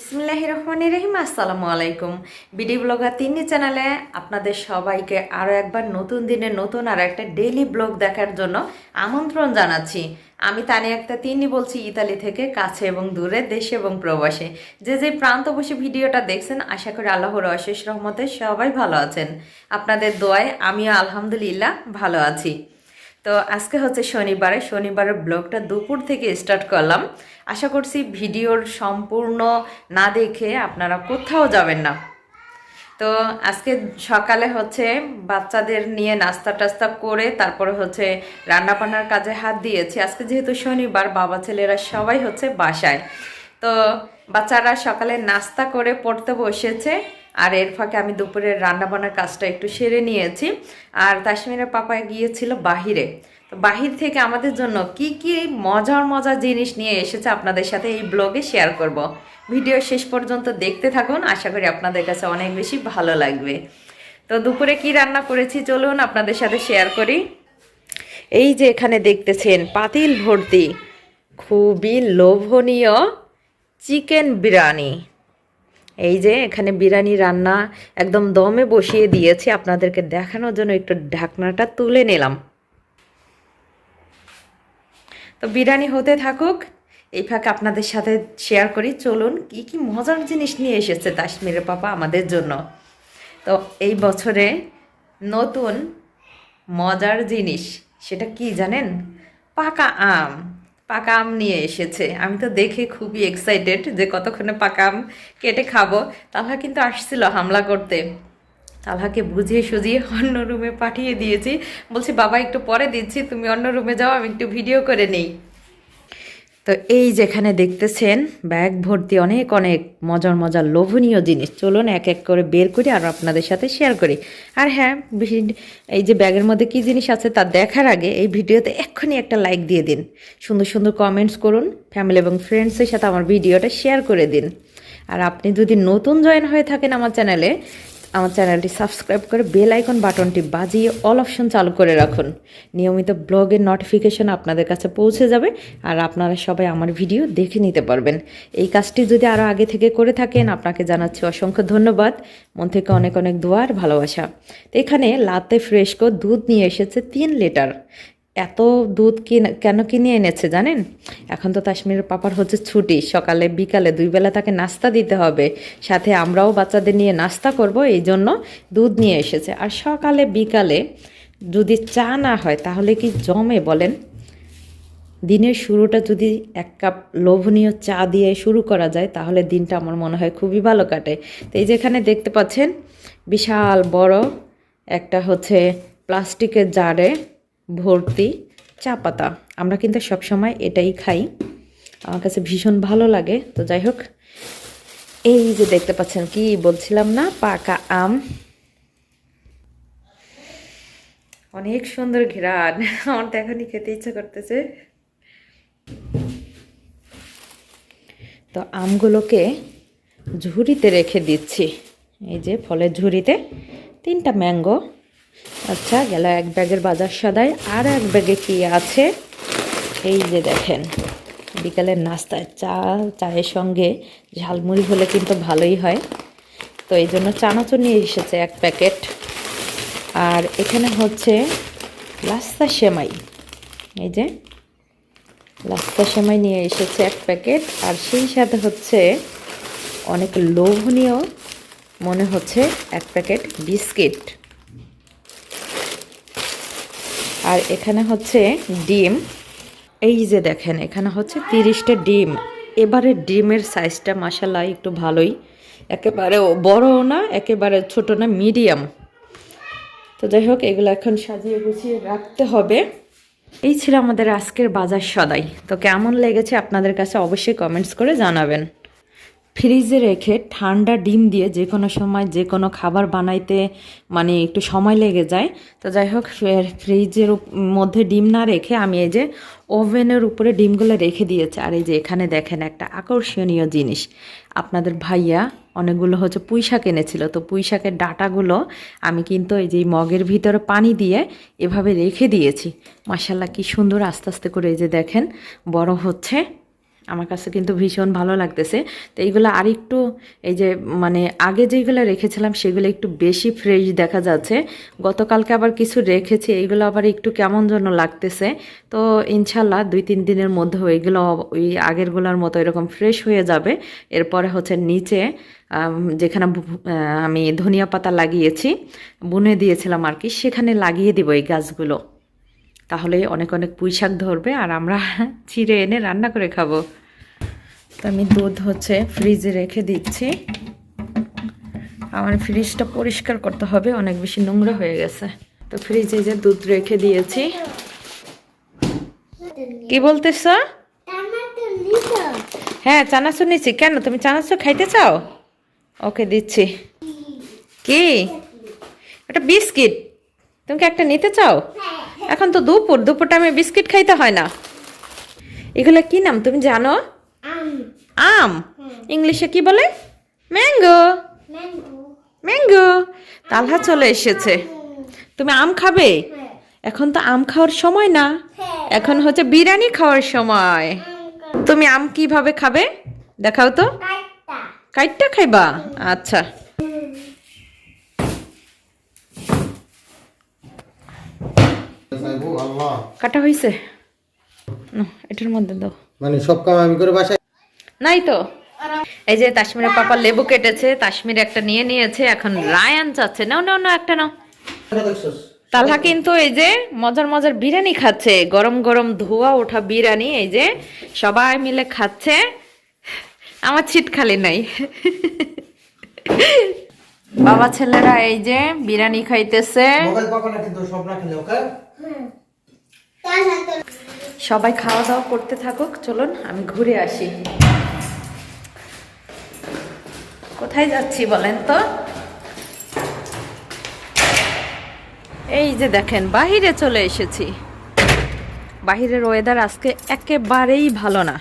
ইসমিল্লাহ রহমান রহিম আসসালামু আলাইকুম BD blogger তিনি চ্যানেলে আপনাদের সবাইকে আরও একবার নতুন দিনে নতুন আর একটা ডেইলি ব্লগ দেখার জন্য আমন্ত্রণ জানাচ্ছি। আমি তানি একটা তিনি বলছি ইতালি থেকে কাছে এবং দূরে, দেশে এবং প্রবাসে। যে যে প্রান্ত বসে ভিডিওটা দেখছেন, আশা করি আল্লাহর অশেষ রহমতে সবাই ভালো আছেন। আপনাদের দোয়ায় আমিও আলহামদুলিল্লাহ ভালো আছি। তো আজকে হচ্ছে শনিবারে, শনিবারের ব্লগটা দুপুর থেকে স্টার্ট করলাম। আশা করছি ভিডিওর সম্পূর্ণ না দেখে আপনারা কোথাও যাবেন না। তো আজকে সকালে হচ্ছে বাচ্চাদের নিয়ে নাস্তা টাস্তা করে তারপরে হচ্ছে রান্নাবান্নার কাজে হাত দিয়েছি। আজকে যেহেতু শনিবার, বাবা ছেলেরা সবাই হচ্ছে বাসায়। তো বাচ্চারা সকালে নাস্তা করে পড়তে বসেছে। আর এর ফাঁকে আমি দুপুরের রান্নাবান্নার কাজটা একটু সেরে নিয়েছি। আর তাসমিরের পাপা গিয়েছিল বাহিরে। তো বাহির থেকে আমাদের জন্য কি কি মজার মজার জিনিস নিয়ে এসেছে আপনাদের সাথে এই ব্লগে শেয়ার করব। ভিডিও শেষ পর্যন্ত দেখতে থাকুন, আশা করি আপনাদের কাছে অনেক বেশি ভালো লাগবে। তো দুপুরে কি রান্না করেছি চলুন আপনাদের সাথে শেয়ার করি। এই যে এখানে দেখতেছেন পাতিল ভর্তি, খুবই লোভনীয় চিকেন বিরিয়ানি। এই যে এখানে বিরিয়ানি রান্না একদম দমে বসিয়ে দিয়েছি আপনাদেরকে দেখানোর জন্য একটু ঢাকনাটা তুলে নিলাম। তো বিরিয়ানি হতে থাকুক, এই ফাঁকে আপনাদের সাথে শেয়ার করি। চলুন, কি কি মজার জিনিস নিয়ে এসেছে কাশ্মীরের পাপা আমাদের জন্য? তো এই বছরে নতুন মজার জিনিস, সেটা কি জানেন? পাকা আম। পাকা আম নিয়ে এসেছে। আমি তো দেখে খুবই এক্সাইটেড যে কতক্ষণে পাকা আম কেটে খাব। তাহলে কিন্তু আসছিল হামলা করতে। তালহাকে বুঝিয়ে সুঝিয়ে অন্য রুমে পাঠিয়ে দিয়েছি। বলছি, বাবা, একটু পরে দিচ্ছি। তুমি অন্য রুমে যাও, আমি একটু ভিডিও করে নেই। তো এই যেখানে দেখতেছেন, ব্যাগ ভর্তি অনেক অনেক মজার মজার, লোভনীয় জিনিস। চলুন এক এক করে বের করি আর আপনাদের সাথে শেয়ার করি। আর হ্যাঁ এই যে ব্যাগের মধ্যে কি জিনিস আছে তা দেখার আগে এই ভিডিওতে এক্ষুনি একটা লাইক দিয়ে দিন। সুন্দর সুন্দর কমেন্টস করুন ফ্যামিলি এবং ফ্রেন্ডসের সাথে আমার ভিডিওটা শেয়ার করে দিন। আর আপনি যদি নতুন জয়েন হয়ে থাকেন আমার চ্যানেলে আমার চ্যানেলটি সাবস্ক্রাইব করে বেল আইকন বাটনটি বাজিয়ে অল অপশন চালু করে রাখুন। নিয়মিত ব্লগের নোটিফিকেশন আপনাদের কাছে পৌঁছে যাবে আর আপনারা সবাই আমার ভিডিও দেখে নিতে পারবেন। এই কাজটি যদি আরও আগে থেকে করে থাকেন, আপনাকে জানাচ্ছি অসংখ্য ধন্যবাদ। মন থেকে অনেক অনেক দোয়ার ভালোবাসা। তো এখানে লাতে ফ্রেশকো দুধ নিয়ে এসেছে তিন লিটার এত দুধ কিনে, কেন কিনে এনেছে জানেন? এখন তো কাশ্মীরের পাপার হচ্ছে ছুটি, সকালে, বিকালে দুই বেলা তাকে নাস্তা দিতে হবে। সাথে আমরাও বাচ্চাদের নিয়ে নাস্তা করব, এই জন্য দুধ নিয়ে এসেছে। আর সকালে, বিকালে যদি চা না হয়, তাহলে কি জমে বলেন? দিনের শুরুটা যদি এক কাপ লোভনীয় চা দিয়ে শুরু করা যায়, তাহলে দিনটা আমার মনে হয় খুবই ভালো কাটে। তো এই যেখানে দেখতে পাচ্ছেন, বিশাল বড় একটা হচ্ছে প্লাস্টিকের জারে ভর্তি চা পাতা। আমরা কিন্তু সবসময় এটাই খাই। আমার কাছে ভীষণ ভালো লাগে। তো যাই হোক, এই যে দেখতে পাচ্ছেন কি বলছিলাম না, পাকা আম। অনেক সুন্দর ঘেরান। আমার তো এখনই খেতে ইচ্ছা করতেছে। তো আমগুলোকে ঝুড়িতে রেখে দিচ্ছি। এই যে ফলের ঝুড়িতে তিনটা ম্যাঙ্গো আচ্ছা গেল এক ব্যাগের বাজার সদাই। আর এক ব্যাগে কি আছে? এই যে দেখেন, বিকালের নাস্তায় চা, চায়ের সঙ্গে ঝালমুড়ি হলে কিন্তু ভালোই হয়। তো এই জন্য চানাচুর নিয়ে এসেছে এক প্যাকেট। আর এখানে হচ্ছে লাস্তা সেমাই। এই যে লাস্তা সেমাই নিয়ে এসেছে এক প্যাকেট। আর সেই সাথে হচ্ছে অনেক লোভনীয় মনে হচ্ছে এক প্যাকেট বিস্কিট। আর এখানে হচ্ছে ডিম। এই যে দেখেন, এখানে হচ্ছে তিরিশটা ডিম। এবারে ডিমের সাইজটা মাসাল্লাহ একটু ভালোই। একেবারে বড়ও না, একেবারে ছোট না মিডিয়াম তো যাই হোক, এগুলো এখন সাজিয়ে গুছিয়ে রাখতে হবে। এই ছিল আমাদের আজকের বাজার সদাই। তো কেমন লেগেছে আপনাদের কাছে অবশ্যই কমেন্টস করে জানাবেন। ফ্রিজে রেখে ঠান্ডা ডিম দিয়ে যে কোনো সময় যে কোনো খাবার বানাইতে মানে একটু সময় লেগে যায়। তো যাই হোক ফ্রিজের মধ্যে ডিম না রেখে আমি এই যে ওভেনের উপরে ডিমগুলো রেখে দিয়েছি। আর এই যে এখানে দেখেন একটা আকর্ষণীয় জিনিস। আপনাদের ভাইয়া অনেকগুলো হচ্ছে পুঁই শাক এনেছিল। তো পুঁই শাকের ডাটাগুলো আমি কিন্তু এই যে মগের ভিতরে পানি দিয়ে এভাবে রেখে দিয়েছি। মাসাল্লাহ কি সুন্দর আস্তে আস্তে করে এই যে দেখেন, বড় হচ্ছে। আমার কাছে কিন্তু ভীষণ ভালো লাগতেছে। তো এইগুলো আর একটু এই যে মানে আগে যেগুলো রেখেছিলাম, সেগুলো একটু বেশি ফ্রেশ দেখা যাচ্ছে। গতকালকে আবার কিছু রেখেছি, এইগুলো আবার একটু কেমন যেন লাগতেছে। তো ইনশাল্লাহ দুই তিন দিনের মধ্যে ওইগুলো ওই আগেরগুলোর মতো এরকম ফ্রেশ হয়ে যাবে। এরপরে হচ্ছে নিচে যেখানে আমি ধনিয়া পাতা লাগিয়েছি, বুনে দিয়েছিলাম আর কি, সেখানে লাগিয়ে দিব এই গাছগুলো। তাহলে অনেক অনেক পুঁই শাক ধরবে আর আমরা চিড়ে এনে রান্না করে খাব। তো আমি দুধ হচ্ছে ফ্রিজে রেখে দিচ্ছি। আমার ফ্রিজটা পরিষ্কার করতে হবে অনেক বেশি নোংরা হয়ে গেছে। তো ফ্রিজে যে দুধ রেখে দিয়েছি। কি বলতেছ? হ্যাঁ চানাচুর নিচ্ছি। কেন? তুমি চানাচুর খাইতে চাও? ওকে দিচ্ছি। কি? একটা বিস্কিট। তুমি কি একটা নিতে চাও? এখন তো দুপুর দুপুর টাইমে বিস্কিট খাইতে হয় না। এগুলো কি নাম তুমি জানো? আম। ইংলিশে কি বলে? ম্যাঙ্গো। ম্যাঙ্গো। তালহা চলে এসেছে। তুমি আম খাবে? এখন তো আম খাওয়ার সময় না। এখন হচ্ছে বিরিয়ানি খাওয়ার সময়। তুমি আম কীভাবে খাবে? দেখাও তো। কাইটটা। খাইবা? আচ্ছা চাইব আল্লাহ কাটা হয়েছে এটার মধ্যে দাও। মানে সব কাম আমি করে বাসায় নাই তো? এই যে তাসমিরের পাপা লেবু কেটেছে তাসমির একটা নিয়ে নিয়েছে এখন রায়ান চাচ্ছে। নাও নাও নাও একটা নাও। তালহা কিন্তু এই যে মজার মজার বিরিয়ানি খাচ্ছে। গরম গরম ধোয়া ওঠা বিরিয়ানি এই যে সবাই মিলে খাচ্ছে। আমার ছিট খালি নাই। বাবা ছেলেরা এই যে বিরিয়ানি খাইতেছে। মোবাইল পাবো না কিন্তু সব না খেলে ওকে? সবাই খাওয়া দাওয়া করতে থাকুক, চলুন আমি ঘুরে আসি। কোথায় যাচ্ছি বলেন তো? এই যে দেখেন, বাহিরে চলে এসেছি। বাহিরের ওয়েদার আজকে একেবারেই ভালো না।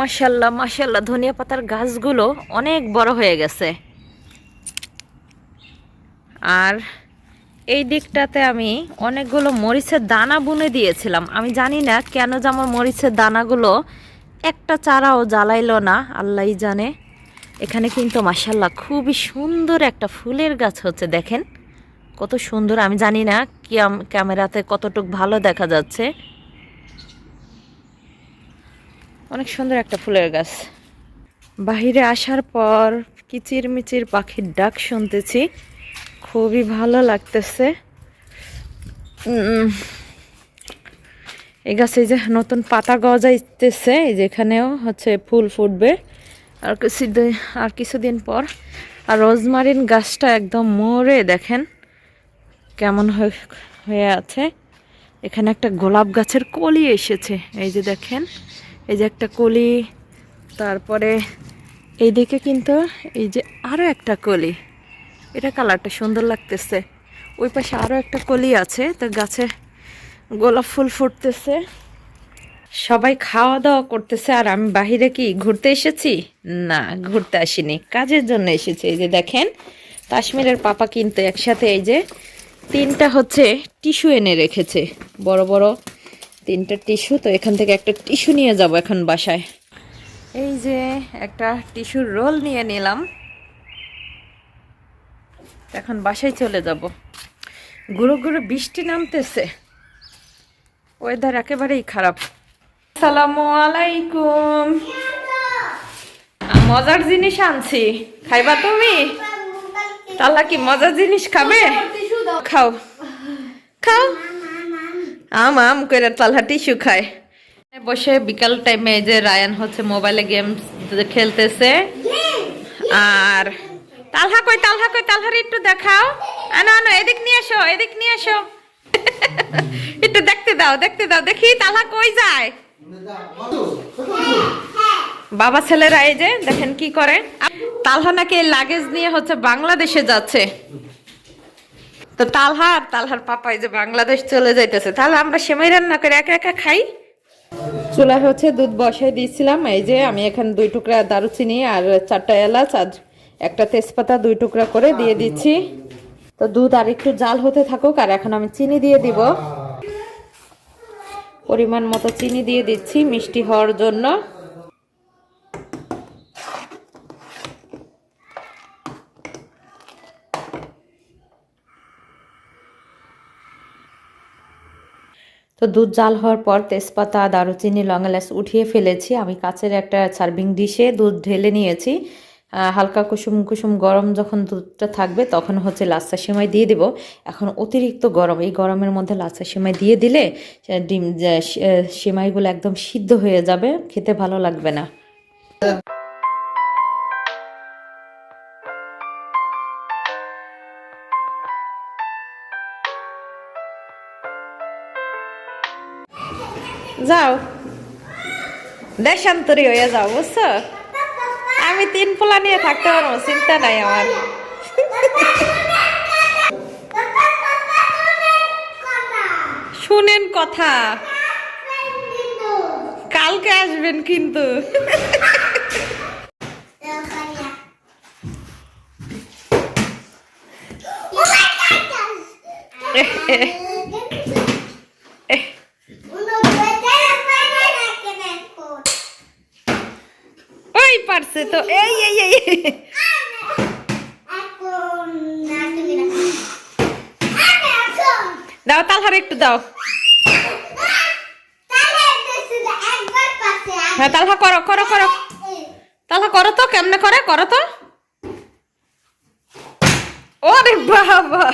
মাসাল্লাহ মাসাল্লাহ ধনিয়া পাতার গাছগুলো অনেক বড় হয়ে গেছে। আর এই দিকটাতে আমি অনেকগুলো মরিচের দানা বুনে দিয়েছিলাম। আমি জানি না কেন যে আমার মরিচের দানাগুলো একটা চারাও জ্বালাইলো না, আল্লাহই জানে। এখানে কিন্তু মাসাল্লাহ খুবই সুন্দর একটা ফুলের গাছ হচ্ছে, দেখেন। কত সুন্দর, আমি জানি না ক্যাম- ক্যামেরাতে কতটুক ভালো দেখা যাচ্ছে। অনেক সুন্দর একটা ফুলের গাছ। বাহিরে আসার পর কিচির মিচির পাখির ডাক শুনতেছি। খুবই ভালো লাগতেছে। এই গাছে যে নতুন পাতা গজাইতেছে, এই যে হচ্ছে ফুল ফুটবে। আর কিছুদিন আর কিছুদিন পর আর রোজমারিন গাছটা একদম মরে, দেখেন কেমন হয়ে- হয়ে আছে। এখানে একটা গোলাপ গাছের কলি এসেছে, এই যে দেখেন। এই যে একটা কলি, তারপরে এইদিকে কিন্তু এই যে আরও একটা কলি। এটা কালারটা সুন্দর লাগতেছে। ওই পাশে আরও একটা কলি আছে তো গাছে গোলাপ ফুল ফুটতেছে। সবাই খাওয়া দাওয়া করতেছে, আর আমি বাহিরে কি ঘুরতে এসেছি? না, ঘুরতে আসিনি। কাজের জন্য এসেছি, এই যে দেখেন, কাশ্মীরের পাপা কিন্তু একসাথে এই যে তিনটা হচ্ছে টিস্যু এনে রেখেছে। বড় বড় তিনটা টিস্যু, তো এখান থেকে একটা টিস্যু নিয়ে যাব এখন বাসায়। এই যে একটা টিস্যুর রোল নিয়ে নিলাম। এখন বাসায় চলে যাব। গুঁড়ো গুঁড়ো বৃষ্টি নামতেছে। ওয়েদার একেবারেই খারাপ। সালামু আলাইকুম। মজার জিনিস আনছি। খাইবা তুমি? তাহলে কি মজার জিনিস খাবে? খাও। খাও। আম আম করে তালহা টিস্যু খায়। বসে বিকাল টাইমে যে রায়ান হচ্ছে মোবাইলে গেম খেলতেছে। আর তালহা কই তালহা কই, তালহার একটু দেখাও। আনো আনো, এদিক নিয়ে এসো, এদিক নিয়ে এসো। একটু দেখতে দাও দেখতে দাও, দেখি তালহা কই যায়। বাবা ছেলেরা এই যে, দেখেন কি করে। তালহা নাকি লাগেজ নিয়ে হচ্ছে বাংলাদেশে যাচ্ছে। তো তালহা আর তালহার পাপা এই যে বাংলাদেশ চলে যাইতেছে। তাহলে আমরা সেমাই রান্না করে একা একা খাই? চুলায় হচ্ছে দুধ বসাই দিয়েছিলাম। এই যে আমি এখানে দুই টুকরা দারুচিনি আর চারটা এলাচ আর একটা তেজপাতা দুই টুকরা করে দিয়ে দিচ্ছি। তো দুধ আর একটু জাল হতে থাকুক, আর এখন আমি চিনি দিয়ে দিব। পরিমাণ মতো চিনি দিয়ে দিচ্ছি মিষ্টি হওয়ার জন্য। তো দুধ জাল হওয়ার পর তেজপাতা, দারুচিনি লং এলাচ উঠিয়ে ফেলেছি। আমি কাছের একটা সার্ভিং ডিশে দুধ ঢেলে নিয়েছি। হালকা কুসুম কুসুম গরম যখন দুধটা থাকবে, তখন হচ্ছে লাচ্ছা সেমাই দিয়ে দেব। এখন অতিরিক্ত গরম, এই গরমের মধ্যে লাচ্ছা সেমাই দিয়ে দিলে ডিম সেমাইগুলো একদম সিদ্ধ হয়ে যাবে, খেতে ভালো লাগবে না। যাও। দেশান্তরী হয়ে যাও, বুঝছ? আমি তিন পোলা নিয়ে থাকতে পারব, চিন্তা নাই আমার। শুনেন কথা। কালকে আসবেন কিন্তু। ওই পারছে তো। এই এই এই। দাও তালহার একটু দাও। হ্যাঁ তালহা করো করো করো। তালহা করো তো, কেমনে করে? করো তো। ওরে বাবা।